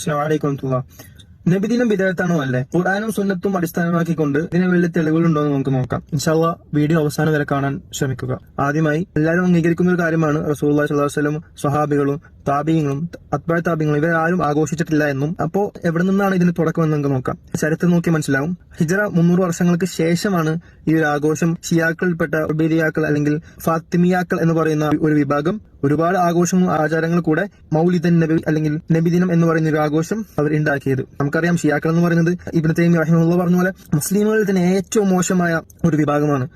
അസ്സലാമലൈക്കും നബിദിനം വിദേഹത്താണോ അല്ലേ ഖുറാനും സുന്നത്തും അടിസ്ഥാനമാക്കിക്കൊണ്ട് ഇതിനെ വലിയ തെളിവുകളുണ്ടോ എന്ന് നമുക്ക് നോക്കാം. ഇൻഷാല്ല വീഡിയോ അവസാനം വരെ കാണാൻ ശ്രമിക്കുക. ആദ്യമായി എല്ലാവരും അംഗീകരിക്കുന്ന ഒരു കാര്യമാണ് റസൂൽ വസ്ലം സ്വഹാബികളും താപീയങ്ങളും അത്ബാ താപീയങ്ങളും ഇവരാരും ആഘോഷിച്ചിട്ടില്ല എന്നും. അപ്പോ എവിടെ നിന്നാണ് ഇതിന് തുടക്കമെന്ന് നമുക്ക് നോക്കാം. ചരിത്രം നോക്കി മനസ്സിലാവും. ഹിജറ മുന്നൂറ് വർഷങ്ങൾക്ക് ശേഷമാണ് ഈ ഒരു ആഘോഷം ഷിയാക്കളിൽപ്പെട്ട ഒബേരിയാക്കൾ അല്ലെങ്കിൽ ഫാത്തിമിയാക്കൾ എന്ന് പറയുന്ന ഒരു വിഭാഗം ഒരുപാട് ആഘോഷങ്ങളും ആചാരങ്ങൾ കൂടെ മൗലിദൻ നബി അല്ലെങ്കിൽ നബിദിനം എന്ന് പറയുന്ന ഒരു ആഘോഷം അവർ ഉണ്ടാക്കിയത്. നമുക്കറിയാം ഷിയാക്കൾ എന്ന് പറയുന്നത് ഇബ്നു തൈമി റഹിമുള്ള പറഞ്ഞ പോലെ മുസ്ലിമുകളിൽ തന്നെ ഏറ്റവും മോശമായ ഒരു വിഭാഗമാണ്.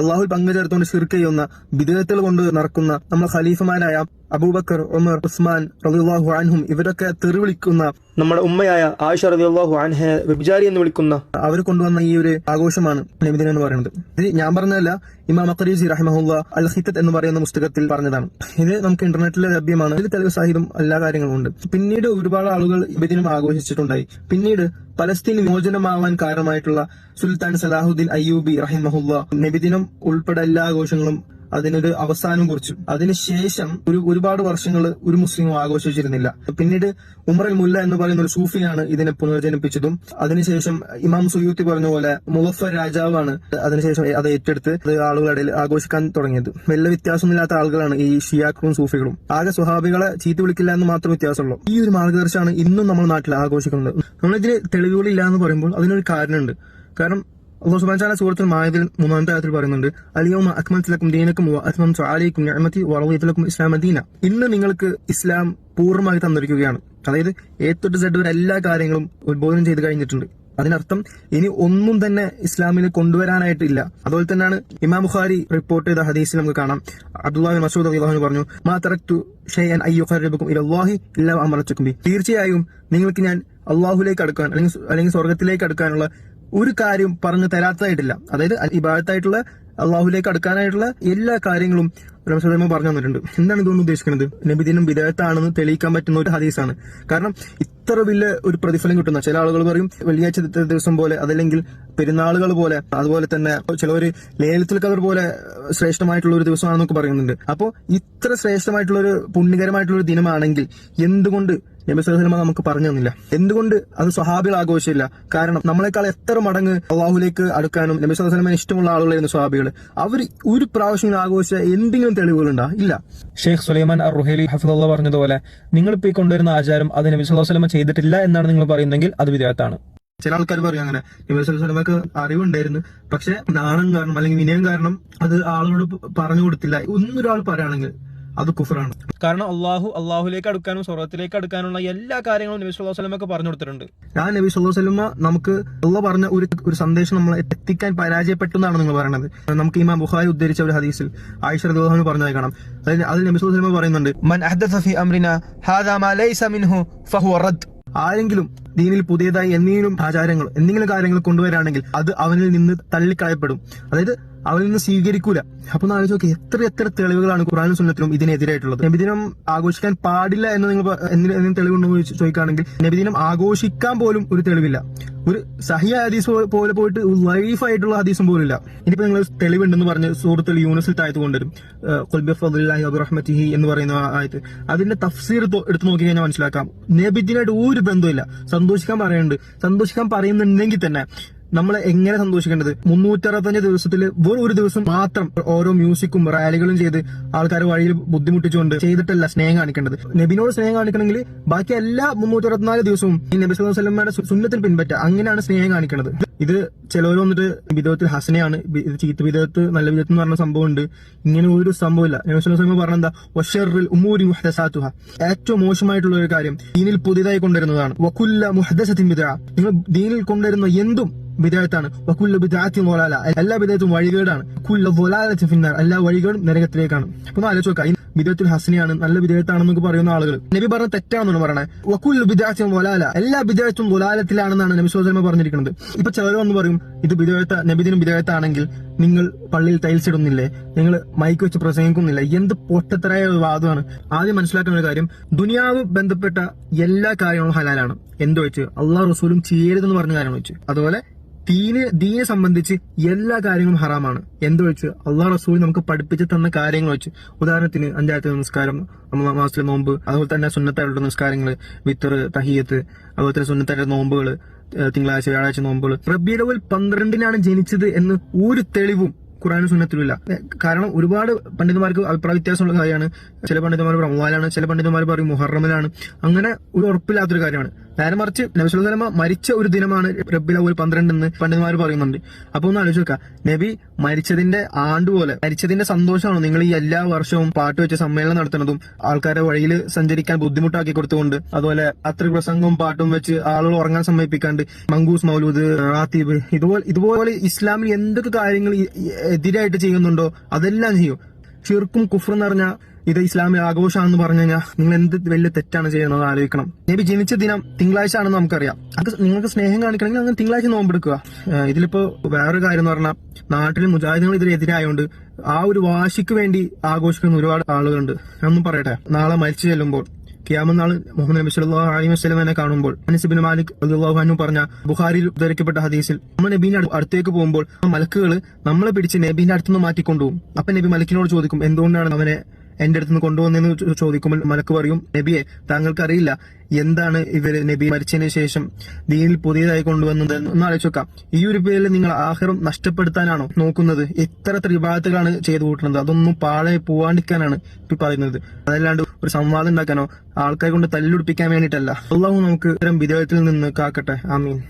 അള്ളാഹുൽ പങ്കുചേർത്തുകൊണ്ട് ചേർത്തുകൊണ്ട് ഷിർക്ക് ചെയ്യുന്ന വിദേഹത്തുകൾ കൊണ്ട് നടക്കുന്ന നമ്മൾ ഖലീഫമാരായ അബൂബക്കർ ഉമർ ഉസ്മാൻ റളിയല്ലാഹു അൻഹും ഇവരൊക്കെ തെറിവിളിക്കുന്ന നമ്മുടെ ഉമ്മയായ ആയിഷ റളിയല്ലാഹു അൻഹ വ്യഭിചാരി എന്ന് വിളിക്കുന്ന അവർ കൊണ്ടുവന്ന ഈ ഒരു ആഘോഷമാണ് നബിദിനം എന്ന് പറയുന്നത്. ഇത് ഞാൻ പറഞ്ഞതല്ല ഇമാം അഖരീസി റഹ്മുല്ല അൽ ഹിത്തത്ത് എന്ന് പറയുന്ന പുസ്തകത്തിൽ പറഞ്ഞതാണ്. ഇത് നമുക്ക് ഇന്റർനെറ്റിൽ ലഭ്യമാണ്. ഇതിൽ തെളിവ് സാഹിതം എല്ലാ കാര്യങ്ങളും ഉണ്ട്. പിന്നീട് ഒരുപാട് ആളുകൾ നബിദിനം ആഘോഷിച്ചിട്ടുണ്ടായി. പിന്നീട് പലസ്തീൻ വിമോചനമാവാൻ കാരണമായിട്ടുള്ള സുൽത്താൻ സലാഹുദ്ദീൻ അയ്യൂബി റഹിമഹുല്ല നബിദിനം ഉൾപ്പെടെ എല്ലാ ആഘോഷങ്ങളും അതിനൊരു അവസാനം കുറിച്ചു. അതിനുശേഷം ഒരു ഒരുപാട് വർഷങ്ങൾ ഒരു മുസ്ലിമും ആഘോഷിച്ചിരുന്നില്ല. പിന്നീട് ഉമർ അൽ മുല്ല എന്ന് പറയുന്ന ഒരു സൂഫിയാണ് ഇതിനെ പുനർജനിപ്പിച്ചതും. അതിനുശേഷം ഇമാം സുയൂത്തി പറഞ്ഞ പോലെ മുഹഫർ രാജാവാണ് അതിനുശേഷം അത് ഏറ്റെടുത്ത് അത് ആഘോഷിക്കാൻ തുടങ്ങിയത്. വലിയ വ്യത്യാസമൊന്നുമില്ലാത്ത ആളുകളാണ് ഈ ഷിയാക്കളും സൂഫികളും. ആകെ സ്വഹാബികളെ ചീത്ത വിളിക്കില്ല എന്ന് മാത്രം വ്യത്യാസമുള്ളൂ. ഈ ഒരു മാർഗദർശനമാണ് ഇന്നും നമ്മുടെ നാട്ടിൽ ആഘോഷിക്കുന്നത്. നമ്മളിതിന് തെളിവുകളില്ല എന്ന് പറയുമ്പോൾ അതിനൊരു കാരണമുണ്ട്. കാരണം അള്ളാഹു സുബാൻ മായതിൽ സൂറത്തുൽ മൂന്നാമത്തെ ആയത്തിൽ പറയുന്നുണ്ട് അലിയോമ അക്മൽതു ലക്കും ദീനക്കും അത്മം അത്മംതു ഞമത്തി വളവീത്തലക്കും ഇസ്ലാം ദീന. ഇന്ന് നിങ്ങൾക്ക് ഇസ്ലാം പൂർണമായി തന്നിരിക്കുകയാണ്. അതായത് എ തൊട്ട് സെഡ് വരെ എല്ലാ കാര്യങ്ങളും ഉദ്ബോധനം ചെയ്ത് കഴിഞ്ഞിട്ടുണ്ട്. അതിനർത്ഥം ഇനി ഒന്നും തന്നെ ഇസ്ലാമിന് കൊണ്ടുവരാനായിട്ടില്ല അതുപോലെ തന്നെയാണ് ഇമാം ബുഖാരി റിപ്പോർട്ട് ചെയ്ത ഹദീസിൽ നമുക്ക് കാണാം. അബ്ദുല്ലാഹി മസൂദ് അള്ളാഹു പറഞ്ഞു മാ തീർച്ചയായും നിങ്ങൾക്ക് ഞാൻ അള്ളാഹുലേക്ക് അടുക്കാൻ അല്ലെങ്കിൽ അല്ലെങ്കിൽ സ്വർഗത്തിലേക്ക് അടുക്കാനുള്ള ഒരു കാര്യം പറഞ്ഞു തരാത്തതായിട്ടില്ല. അതായത് ഇബാദത്തായിട്ടുള്ള അള്ളാഹുലേക്ക് അടുക്കാനായിട്ടുള്ള എല്ലാ കാര്യങ്ങളും റമസദമ പറഞ്ഞു തന്നിട്ടുണ്ട്. എന്താണ് ഇതുകൊണ്ട് ഉദ്ദേശിക്കുന്നത്? നബിദിനം വിദേഹത്താണെന്ന് തെളിയിക്കാൻ പറ്റുന്ന ഒരു ഹദീസാണ്. കാരണം ഇത്ര വലിയ ഒരു പ്രതിഫലം കിട്ടുന്ന ചില ആളുകൾ പറയും വെള്ളിയാഴ്ച ദിവസം പോലെ അതല്ലെങ്കിൽ പെരുന്നാളുകൾ പോലെ അതുപോലെ തന്നെ ചിലവർ ലേലത്തിൽ കവർ പോലെ ശ്രേഷ്ഠമായിട്ടുള്ള ഒരു ദിവസമാണെന്നൊക്കെ പറയുന്നുണ്ട്. അപ്പോൾ ഇത്ര ശ്രേഷ്ഠമായിട്ടുള്ള ഒരു പുണ്യകരമായിട്ടുള്ള ഒരു ദിനമാണെങ്കിൽ എന്തുകൊണ്ട് നബി സലമ നമുക്ക് പറഞ്ഞു തന്നില്ല. എന്തുകൊണ്ട് അത് സ്വഹാബികൾ ആഘോഷമില്ല കാരണം നമ്മളെക്കാൾ എത്ര മടങ്ങ് അള്ളാഹുലേക്ക് അടുക്കാനും നബി സലമ ഇഷ്ടമുള്ള ആളുകളായിരുന്നു സ്വഹാബികൾ അവർ ഒരു പ്രാവശ്യം ആഘോഷിച്ച എന്തെങ്കിലും തെളിവുകളുണ്ടോ? ഇല്ല. ഷെയ്ഖ് സുലൈമാൻ അർ റുഹേലി ഹഫിദുള്ള പറഞ്ഞതുപോലെ നിങ്ങൾ ഇപ്പോൾ കൊണ്ടുവരുന്ന ആചാരം അത് നബി സ്വലമ ചെയ്തിട്ടില്ല എന്നാണ് നിങ്ങൾ പറയുന്നതെങ്കിൽ അത് വിദേഹത്താണ് ചില ആൾക്കാർ പറയും അങ്ങനെ നബി സ്വലമക്ക് അറിവുണ്ടായിരുന്നു പക്ഷെ നാണം കാരണം അല്ലെങ്കിൽ വിനയം കാരണം അത് ആളോട് പറഞ്ഞു കൊടുത്തില്ല. ഒന്നൊരാൾ പറയുകയാണെങ്കിൽ അത് കുഫറാണ്. കാരണം അള്ളാഹു അള്ളാഹുലേക്ക് അടുക്കാനും സ്വർഗത്തിലേക്ക് അടുക്കാനുള്ള എല്ലാ കാര്യങ്ങളും നബി സുല്ലാ സ്വലമൊക്കെ പറഞ്ഞു കൊടുത്തിട്ടുണ്ട്. ആ നബി സുല്ലാ സ്വലമ വസല്ലമ നമുക്ക് അള്ള പറഞ്ഞ ഒരു ഒരു സന്ദേശം നമ്മൾ എത്തിക്കാൻ പരാജയപ്പെട്ടു എന്നാണ് നിങ്ങൾ പറയുന്നത് നമുക്ക് ഇമാം ബുഖാരി ഉദ്ധരിച്ച ഒരു ഹദീസിൽ ആയിഷ റളിയല്ലാഹു പറഞ്ഞതായി കാണാം. അതായത് അതിൽ നബി സുല്ലാ സ്വലമ പറയുന്നുണ്ട് മൻ അഹ്ദസ ഫീ അംറിന ഹാദാ മാ ലൈസ മിൻഹു ഫഹുവ റദ്ദ് ആരെങ്കിലും ദീനിൽ പുതിയതായി എന്തെങ്കിലും ആചാരങ്ങൾ എന്തെങ്കിലും കാര്യങ്ങൾ കൊണ്ടുവരാണെങ്കിൽ അത് അവനിൽ നിന്ന് തള്ളിക്കളയപ്പെടും. അതായത് അവനിൽ നിന്ന് സ്വീകരിക്കൂല. അപ്പൊ ഒന്ന് ആലോചിച്ച് എത്ര എത്ര തെളിവുകളാണ് ഖുറാനും സുന്നത്തിലും ഇതിനെതിരായിട്ടുള്ളത്? നബിദിനം ആഘോഷിക്കാൻ പാടില്ല എന്ന് നിങ്ങൾ എന്തെങ്കിലും തെളിവുണ്ടോ ചോദിക്കുകയാണെങ്കിൽ നബിദിനം ആഘോഷിക്കാൻ പോലും ഒരു തെളിവില്ല. ഒരു സഹിയ ഹദീസ് പോലെ പോയിട്ട് ലൈഫ് ആയിട്ടുള്ള ഹദീസും പോലും ഇല്ല. ഇനിയിപ്പോ നിങ്ങൾ തെളിവുണ്ടെന്ന് പറഞ്ഞ് സുഹൃത്തുൽ യൂണിസിൽ താഴ്ത്തു കൊണ്ടുവരും. കൊൽബിഫുല്ലാഹി അബ്റഹ്മത്തിഹി എന്ന് പറയുന്ന ആയത് അതിന്റെ തഫ്സീർ എടുത്ത് നോക്കി കഴിഞ്ഞാൽ മനസ്സിലാക്കാം. നബിദിനായിട്ട് ഒരു ബന്ധമില്ല സന്തോഷിക്കാൻ പറയുന്നുണ്ട്. സന്തോഷിക്കാൻ പറയുന്നുണ്ടെങ്കിൽ തന്നെ നമ്മൾ എങ്ങനെ സന്തോഷിക്കേണ്ടത്? മുന്നൂറ്ററുപത്തഞ്ച് ദിവസത്തിൽ ഒരു ദിവസം മാത്രം ഓരോ മ്യൂസിക്കും റാലികളും ചെയ്ത് ആൾക്കാർ വഴിയിൽ ബുദ്ധിമുട്ടിച്ചുകൊണ്ട് ചെയ്തിട്ടല്ല സ്നേഹം കാണിക്കേണ്ടത്. നബിനോട് സ്നേഹം കാണിക്കണമെങ്കിൽ ബാക്കി എല്ലാ മുന്നൂറ്റി അറുപത്തിനാല് ദിവസവും ഈ നബി സല്ലല്ലാഹു അലൈഹി വസല്ലമയുടെ സു- സുന്നത്തിൽ പിൻപറ്റുക. അങ്ങനെയാണ് സ്നേഹം കാണിക്കുന്നത് ഇത് ചിലവർ വന്നിട്ട് വിധത്തിൽ ഹസനയാണ്. ഇത് ചീത്ത വിധത്ത് നല്ല വിധത്ത് എന്ന് പറഞ്ഞ സംഭവം ഉണ്ട് ഇങ്ങനെ ഒരു സംഭവമില്ല. നബി വസല്ലം പറഞ്ഞെന്താ ഒഷറിൽ ഉമ്മൂരി മുഹദസാത്തുഹ. ഏറ്റവും മോശമായിട്ടുള്ള ഒരു കാര്യം ദീനിൽ പുതിയതായി കൊണ്ടുവരുന്നതാണ്. വക്കുല്ല മുഹദസത്തിൻ വിധ നിങ്ങൾ ദീനിൽ കൊണ്ടുവരുന്ന എന്തും വിദേഹത്താണ് വക്കുല്ല ബിദാത്തി മൊലാല എല്ലാ ബിദായത്തും വഴികേടാണ്. കുല്ല വൊലാലത്തി ഫിന്നാർ എല്ലാ വഴികളും നരകത്തിലേക്കാണ്. അപ്പൊ ആലോചിച്ച് നോക്കാം. വിധത്തിൽ ഹസനിയാണ് നല്ല വിധേയത്താണെന്നൊക്കെ പറയുന്ന ആളുകൾ നബി പറഞ്ഞ തെറ്റാണെന്നാണ് പറയണേ. വക്കുൽ ബിദാത്തി വലാല. എല്ലാ വിധേയത്തും വലാലത്തിലാണെന്നാണ് നബി സോദരമ പറഞ്ഞിരിക്കുന്നത്. ഇപ്പൊ ചിലർ വന്ന് പറയും ഇത് വിധേയത്ത നബിദിനും വിധേയത്താണെങ്കിൽ നിങ്ങൾ പള്ളിയിൽ ടൈൽസ് ഇടുന്നില്ലേ നിങ്ങൾ മൈക്ക് വെച്ച് പ്രസംഗിക്കുന്നില്ല. എന്ത് പൊട്ടത്തരായ വാദമാണ്. ആദ്യം മനസ്സിലാക്കുന്ന ഒരു കാര്യം ദുനിയാവ് ബന്ധപ്പെട്ട എല്ലാ കാര്യങ്ങളും ഹലാലാണ്. എന്ത് വെച്ച്? അള്ളാഹ് റസൂലും ചെയ്യരുതെന്ന് പറഞ്ഞ കാര്യം വെച്ച്. അതുപോലെ ദീന് ദീനെ സംബന്ധിച്ച് എല്ലാ കാര്യങ്ങളും ഹറാമാണ്. എന്തൊഴിച്ച് അള്ളാഹ് റസൂൽ നമുക്ക് പഠിപ്പിച്ച് തന്ന കാര്യങ്ങൾ വെച്ച്. ഉദാഹരണത്തിന് അഞ്ചാഴ്ച നമസ്കാരം മാസത്തിലെ നോമ്പ് അതുപോലെ തന്നെ സുന്നത്തായിട്ടുള്ള നിസ്കാരങ്ങൾ വിത്തർ തഹിയത്ത് അതുപോലെ തന്നെ സുന്നത്തായിട്ടുള്ള നോമ്പുകൾ തിങ്കളാഴ്ച വ്യാഴാഴ്ച നോമ്പുകൾ റബിയുടവൽ പന്ത്രണ്ടിനാണ് ജനിച്ചത് എന്ന് ഒരു തെളിവും ഖുറാനും സുന്നത്തിലുമില്ല കാരണം ഒരുപാട് പണ്ഡിതന്മാർക്ക് അഭിപ്രായ വ്യത്യാസമുള്ള കാര്യമാണ്. ചില പണ്ഡിതന്മാർ റമവാലാണ് ചില പണ്ഡിതന്മാർ പറയും മുഹറമിലാണ്. അങ്ങനെ ഒരു ഉറപ്പില്ലാത്തൊരു കാര്യമാണ്. നേരെ മറിച്ച് നബിസ്വലമ മരിച്ച ഒരു ദിനമാണ് റബ്ബിൽ ഒരു പന്ത്രണ്ട് എന്ന് പണ്ഡിതന്മാർ പറയുന്നുണ്ട്. അപ്പൊ ഒന്ന് ആലോചിച്ച് നോക്കാം. നബി മരിച്ചതിന്റെ ആണ്ടുപോലെ മരിച്ചതിന്റെ സന്തോഷമാണോ നിങ്ങൾ ഈ എല്ലാ വർഷവും പാട്ട് വെച്ച് സമ്മേളനം നടത്തുന്നതും ആൾക്കാരെ വഴിയിൽ സഞ്ചരിക്കാൻ ബുദ്ധിമുട്ടാക്കി കൊടുത്തുകൊണ്ട്? അതുപോലെ അത്ര പ്രസംഗവും പാട്ടും വെച്ച് ആളുകൾ ഉറങ്ങാൻ സമ്മതിപ്പിക്കാണ്ട് മങ്കൂസ് മൗലൂദ് റാത്തീബ് ഇതുപോലെ ഇതുപോലെ ഇസ്ലാമിൽ എന്തൊക്കെ കാര്യങ്ങൾ എതിരായിട്ട് ചെയ്യുന്നുണ്ടോ? അതെല്ലാം ചെയ്യും. ഷിർക്കും കുഫർ എന്ന് പറഞ്ഞാൽ ഇത് ഇസ്ലാമിക ആഘോഷമാണെന്ന് പറഞ്ഞു കഴിഞ്ഞാൽ നിങ്ങൾ എന്ത് വലിയ തെറ്റാണ് ചെയ്യുന്നത് ആലോചിക്കണം. നബി ജനിച്ച ദിനം തിങ്കളാഴ്ച ആണെന്ന് നമുക്കറിയാം. അത് നിങ്ങൾക്ക് സ്നേഹം കാണിക്കണമെങ്കിൽ അങ്ങനെ തിങ്കളാഴ്ച നോമ്പെടുക്കുക. ഇതിലിപ്പോ വേറൊരു കാര്യം എന്ന് പറഞ്ഞാൽ നാട്ടിൽ മുജാഹിദങ്ങൾ ഇതിനെതിരായതുകൊണ്ട് ആ ഒരു വാശിക്ക് വേണ്ടി ആഘോഷിക്കുന്ന ഒരുപാട് ആളുകളുണ്ട്. ഞാനൊന്നും പറയട്ടെ? നാളെ മരിച്ചു ചെല്ലുമ്പോൾ കിയാമനാൾ മുഹമ്മദ് നബി സല്ലല്ലാഹു അലൈഹി വസ്ലമനെ കാണുമ്പോൾ അനസ് ഇബ്നു മാലിക് റളിയല്ലാഹു അൻഹു പറഞ്ഞ ബുഖാരിയിൽ ഉദ്ധരിക്കപ്പെട്ട ഹദീസിൽ നമ്മൾ നബീന്റെ അടുത്തേക്ക് പോകുമ്പോൾ മലക്കുകൾ നമ്മളെ പിടിച്ച് നബീന്റെ അടുത്തുനിന്ന് മാറ്റിക്കൊണ്ടുപോകും. അപ്പൊ നബി മലക്കിനോട് ചോദിക്കും എന്തുകൊണ്ടാണ് അവനെ എന്റെ അടുത്ത് നിന്ന് കൊണ്ടുവന്നെന്ന് ചോദിക്കുമ്പോൾ മലക്ക് പറയും നബിയെ താങ്കൾക്ക് അറിയില്ല എന്താണ് ഇവർ നബി മരിച്ചതിന് ശേഷം ദീനിൽ പുതിയതായി കൊണ്ടുവന്നത്? ഒന്ന് ആലോചിക്കാം ഈ ഒരു പേരിൽ നിങ്ങൾ ആഹാരം നഷ്ടപ്പെടുത്താനാണോ നോക്കുന്നത്? എത്ര ത്രിഭാഗത്തുകളാണ് ചെയ്തു കൂട്ടുന്നത്? അതൊന്നും പാഴെ പോവാണ്ടിരിക്കാനാണ് പറയുന്നത്. അതല്ലാണ്ട് ഒരു സംവാദം ഉണ്ടാക്കാനോ ആൾക്കാരെ കൊണ്ട് തല്ലുടിപ്പിക്കാൻ വേണ്ടിയിട്ടല്ല. അള്ളാഹു നമുക്ക് ഇത്തരം വിധേയത്തിൽ നിന്ന് കാക്കട്ടെ. ആമീൻ.